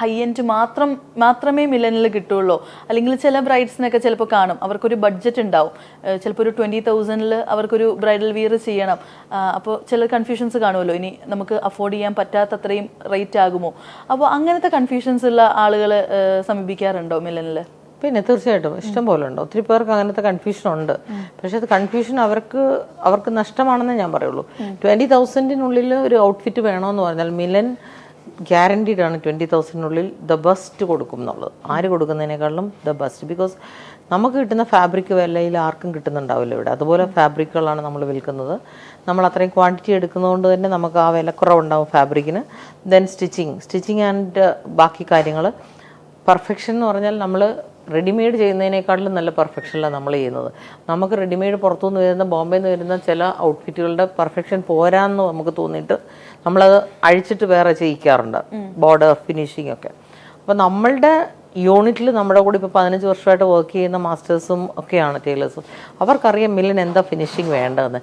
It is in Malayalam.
ഹൈ എൻഡ് മാത്രം മാത്രമേ മില്ലനിൽ കിട്ടുള്ളൂ. അല്ലെങ്കിൽ ചില ബ്രൈഡ്സിനൊക്കെ ചിലപ്പോൾ കാണും. അവർക്കൊരു ബഡ്ജറ്റ് ഉണ്ടാവും. ചിലപ്പോൾ ഒരു ട്വന്റി തൗസൻഡിൽ അവർക്കൊരു ബ്രൈഡൽ വിയർ ചെയ്യണം. അപ്പോൾ ചില കൺഫ്യൂഷൻസ് കാണുമല്ലോ. ഇനി നമുക്ക് അഫോർഡ് ചെയ്യാൻ പറ്റാത്തത്രയും റേറ്റ് ആകുമോ? അപ്പോൾ അങ്ങനത്തെ കൺഫ്യൂഷൻസ് ഉള്ള ആളുകൾ സമീപിക്കാറുണ്ടോ മില്ലനിൽ പിന്നെ തീർച്ചയായിട്ടും. ഇഷ്ടം പോലെ ഉണ്ട്? ഒത്തിരി പേർക്ക് അങ്ങനത്തെ കൺഫ്യൂഷൻ ഉണ്ട്. പക്ഷെ അത് കൺഫ്യൂഷൻ അവർക്ക് അവർക്ക് നഷ്ടമാണെന്ന് ഞാൻ പറയുള്ളൂ. ട്വന്റി തൗസൻഡിനുള്ളിൽ ഒരു ഔട്ട്ഫിറ്റ് വേണമെന്ന് പറഞ്ഞാൽ മിലൻ ഗ്യാരണ്ടീഡ് ആണ് ട്വന്റി തൗസൻഡിനുള്ളിൽ ദ ബെസ്റ്റ് കൊടുക്കും എന്നുള്ളത്. ആര് കൊടുക്കുന്നതിനേക്കാളും ദ ബെസ്റ്റ് ബിക്കോസ് നമുക്ക് കിട്ടുന്ന ഫാബ്രിക് വിലയിൽ ആർക്കും കിട്ടുന്നുണ്ടാവില്ല ഇവിടെ. അതുപോലെ ഫാബ്രിക്കുകളാണ് നമ്മൾ വിൽക്കുന്നത്. നമ്മൾ അത്രയും ക്വാണ്ടിറ്റി എടുക്കുന്നതുകൊണ്ട് തന്നെ നമുക്ക് ആ വിലക്കുറവുണ്ടാവും ഫാബ്രിക്കിന് ദെൻ സ്റ്റിച്ചിങ് സ്റ്റിച്ചിങ് ആൻഡ് ബാക്കി കാര്യങ്ങൾ പെർഫെക്ഷൻ എന്ന് പറഞ്ഞാൽ നമ്മൾ റെഡിമെയ്ഡ് ചെയ്യുന്നതിനേക്കാളും നല്ല പെർഫെക്ഷനിലാണ് നമ്മൾ ചെയ്യുന്നത്. നമുക്ക് റെഡിമെയ്ഡ് പുറത്തുനിന്ന് വരുന്ന ബോംബെയിൽ നിന്ന് വരുന്ന ചില ഔട്ട്ഫിറ്റുകളുടെ പെർഫെക്ഷൻ പോരാന്ന് നമുക്ക് തോന്നിയിട്ട് നമ്മളത് അഴിച്ചിട്ട് വേറെ ചെയ്യിക്കാറുണ്ട്. ബോർഡർ ഫിനിഷിംഗ് ഒക്കെ. അപ്പോൾ നമ്മളുടെ യൂണിറ്റിൽ നമ്മുടെ കൂടെ ഇപ്പോൾ പതിനഞ്ച് വർഷമായിട്ട് വർക്ക് ചെയ്യുന്ന മാസ്റ്റേഴ്സും ഒക്കെയാണ് ടൈലേഴ്സും അവർക്കറിയാം മില്ലിന് എന്താ ഫിനിഷിങ് വേണ്ടതെന്ന്.